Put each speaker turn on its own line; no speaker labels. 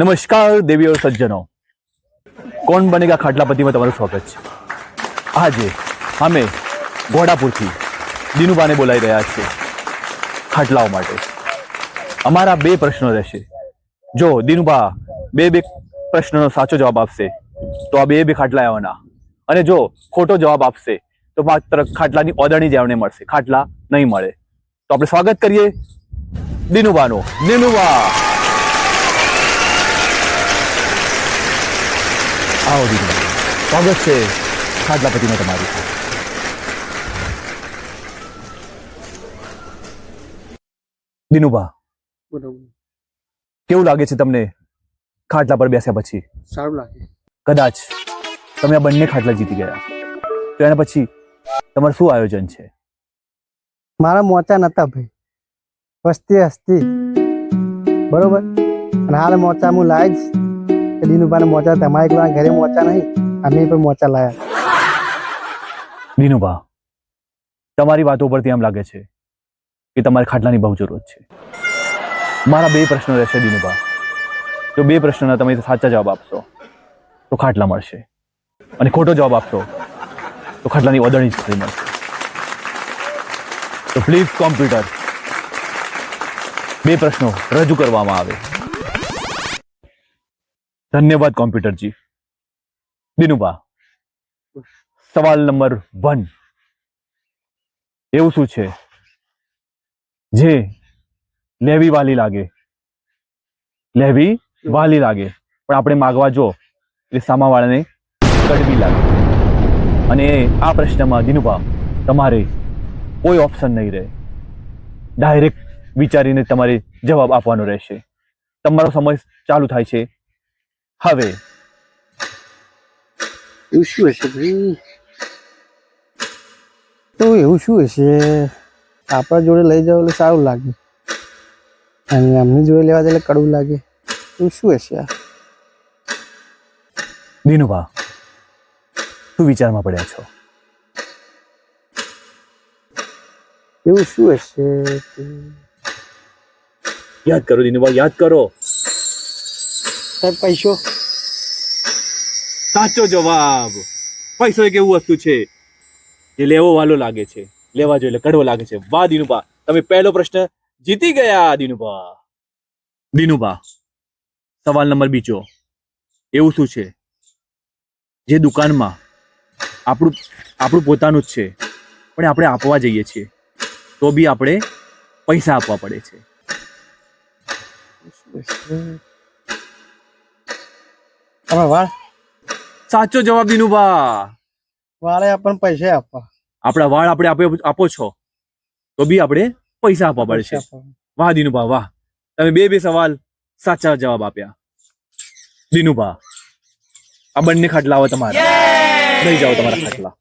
નમસ્કાર, દેવીઓ સજ્જનો. કોણ બનેગા ખાટલાપતિમાં તમારું સ્વાગત છે? આજે અમે ઘોડાપુરથી દિનુબાને બોલાવી રહ્યા છીએ ખાટલાઓ માટે. અમારા બે પ્રશ્નો રહેશે. જો દિનુબા બે બે પ્રશ્નનો સાચો જવાબ આપશે, તો આ બે બે ખાટલા આવવાના. અને જો ખોટો જવાબ આપશે, તો માત્ર ખાટલાની ઓદરણી જ એમને મળશે. ખાટલા નહીં મળે. તો આપણે સ્વાગત કરીએ દિનુબાનો. દિનુબા! આવો દીદી સ્વાગત છે ખાટલાપતિમાં તમારું દિનુભા
બરોબર.
કેવું લાગે છે તમને ખાટલા પર બેસ્યા પછી?
સારું લાગે.
કદાચ તમે આ બંને ખાટલા જીતી ગયા. તો એના પછી તમારું શું આયોજન છે?
મારા મોચા નતા ભાઈ. વસ્તી હસ્તી. બરોબર? અને હાલ મોચા હું લાવીશ કે દીનુભાઈ મોચા તમારા એકલા ઘરે મોચા નહીં, અમે પણ મોચા લાયા.
દિનુભા તમારી વાતો પરથી એમ લાગે છે કે તમારે ખાટલાની બહુ જરૂરત છે. મારા બે પ્રશ્નો રહેશે દિનુભા જો બે પ્રશ્નના તમે સાચા જવાબ આપશો, તો ખાટલા મળશે. અને ખોટો જવાબ આપશો, તો ખાટલાની જ ફરી મળશે. તો પ્લીઝ કોમ્પ્યુટર બે પ્રશ્નો રજૂ કરવામાં આવે. ધન્યવાદ, કોમ્પ્યુટરજી. દિનુભા, સવાલ નંબર વન. એવું શું છે? જે લેવી વાલી લાગે. લેવી વાલી લાગે. પણ આપણે માગવા જો એટલે સામાવાળાને કડવી લાગે. અને આ પ્રશ્નમાં દિનુભા, તમારે કોઈ ઓપ્શન નહીં રહે. ડાયરેક્ટ વિચારીને તમારે જવાબ આપવાનો રહેશે. તમારો સમય ચાલુ થાય છે. હવે.
એવું શું હશે ભાઈ? તો એવું શું હશે? આપણા જોડે લઈ જાવ એટલે સારું લાગે. અને એમની જોડે લેવા જાય એટલે કડવું લાગે. એવું શું હશે આ?
દિનુભા તું વિચારમાં પડ્યા છો.
એવું શું હશે?
યાદ કરો દિનુભા યાદ કરો.
સાહેબ, પૈસો?
સાચો જવાબ. પૈસો એક એવું વસ્તુ છે જે લેવો વાલો લાગે છે. લેવા જોઈએ કડવો લાગે છે. વાહ, દિનુભા. તમે પહેલો પ્રશ્ન જીતી ગયા, દિનુભા. દિનુભા, સવાલ નંબર બીજો. એવું શું છે? જે દુકાનમાં આપણું આપણું પોતાનું જ છે, પણ આપણે આપવા જઈએ છીએ, તો બી આપણે પૈસા આપવા પડે છે.
તમે વાળ.
સાચો જવાબ દિનુભા
વાળે આપણને પૈસા આપવા.
આપણા વાળ આપણે આપે આપો છો. તો બી આપણે પૈસા આપવા પડે છે
પૈસા આપવા.
વાહ દિનુભા વાહ. તમે બે બે સવાલ સાચા જવાબ આપ્યા. દિનુભા આ બંને ખાટલા આવે તમારા. લઈ જાઓ તમારા ખાટલા.